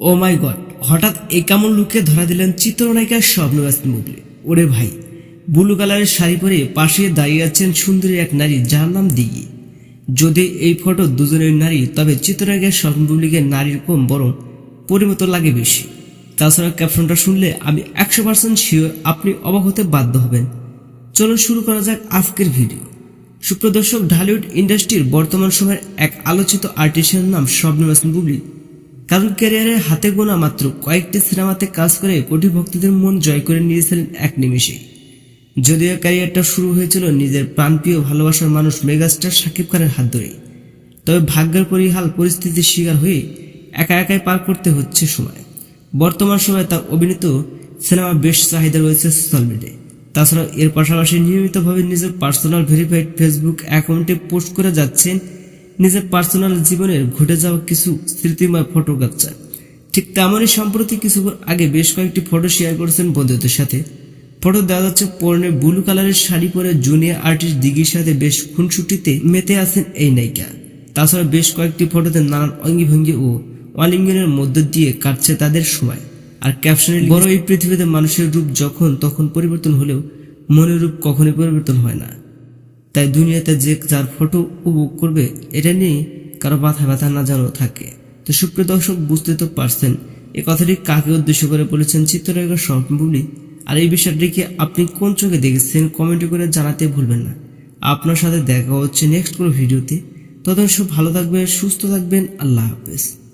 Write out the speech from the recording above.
ও মাই god হঠাৎ এই কেমন লুকে ধরা দিলেন চিত্রনায়িকা স্বপ্নবাস মুগলি ওরে ভাই, ব্লু কালারের শাড়ি পরে পাশে দাঁড়িয়ে আছেন সুন্দরী এক নারী, যার নাম দিঘি। যদি এই ফটো দুজনের নারী, তবে চিত্রনায়িকার স্বপ্ন নারীর কম, বরং পরিমত লাগে বেশি। তাছাড়া ক্যাপশনটা শুনলে আমি একশো পার্সেন্ট শিওর আপনি অবাক হতে বাধ্য হবেন। চলুন শুরু করা যাক আজকের ভিডিও সুপ্রদর্শক ঢালিউড ইন্ডাস্ট্রির বর্তমান সময়ের এক আলোচিত আর্টিস্টের নাম স্বপ্ন হাসান বুবলি কারণ ক্যারিয়ারে হাতে গোনা মাত্র কয়েকটি সিনেমাতে কাজ করে কোটি ভক্তদের মন জয় করে নিয়েছিলেন এক নিমেষে। যদিও ক্যারিয়ারটা শুরু হয়েছিল নিজের প্রাণপ্রিয় ভালোবাসার মানুষ মেগাস্টার শাকিব খানের হাত ধরে তবে ভাগ্যের পরিহাল পরিস্থিতির শিকার হয়ে একা একাই পার করতে হচ্ছে সময়। বর্তমান সময়ে তার অভিনীত সিনেমা বেশ চাহিদা রয়েছে সোশ্যাল মিডিয়ায়। তাছাড়া এর পাশাপাশি নিয়মিতভাবে নিজের পার্সোনাল ভেরিফাইড ফেসবুক অ্যাকাউন্টে পোস্ট করে যাচ্ছেন নিজের পার্সোনাল জীবনের ঘটে যাওয়া কিছু স্মৃতিময় ফটো ক্যাপচার ঠিক তেমনই সম্প্রতি কিছুক্ষণ আগে বেশ কয়েকটি ফটো শেয়ার করেছেন বন্ধুদের সাথে। ফটো দেওয়া যাচ্ছে পরনে ব্লু কালারের শাড়ি পরে জুনিয়র আর্টিস্ট দিঘির সাথে বেশ খুনসুটিতে মেতে আছেন এই নায়িকা। তাছাড়া বেশ কয়েকটি ফটোতে নানান অঙ্গিভঙ্গি ও অলিঙ্গনের মধ্য দিয়ে কাটছে তাদের সময়। আর ক্যাপশনে বড় এই পৃথিবীতে মানুষের রূপ যখন তখন পরিবর্তন হলেও মনের রূপ কখনোই পরিবর্তন হয় না। তাই দুনিয়াতে যে যার ফটো উপভোগ করবে, এটা নিয়ে কারও মাথা ব্যথা না যেন থাকে। তো সুপ্রিয় দর্শক, বুঝতে তো পারছেন, এ কথাটি কাকে উদ্দেশ্য করে বলেছেন চিত্রনায়িকা স্বপ্ন বুবলি আর এই বিষয়টিকে আপনি কোন চোখে দেখেছেন কমেন্ট করে জানাতে ভুলবেন না। আপনার সাথে দেখা হচ্ছে নেক্সট কোনো ভিডিওতে ততক্ষণ ভালো থাকবেন, সুস্থ থাকবেন, আল্লাহ হাফেজ।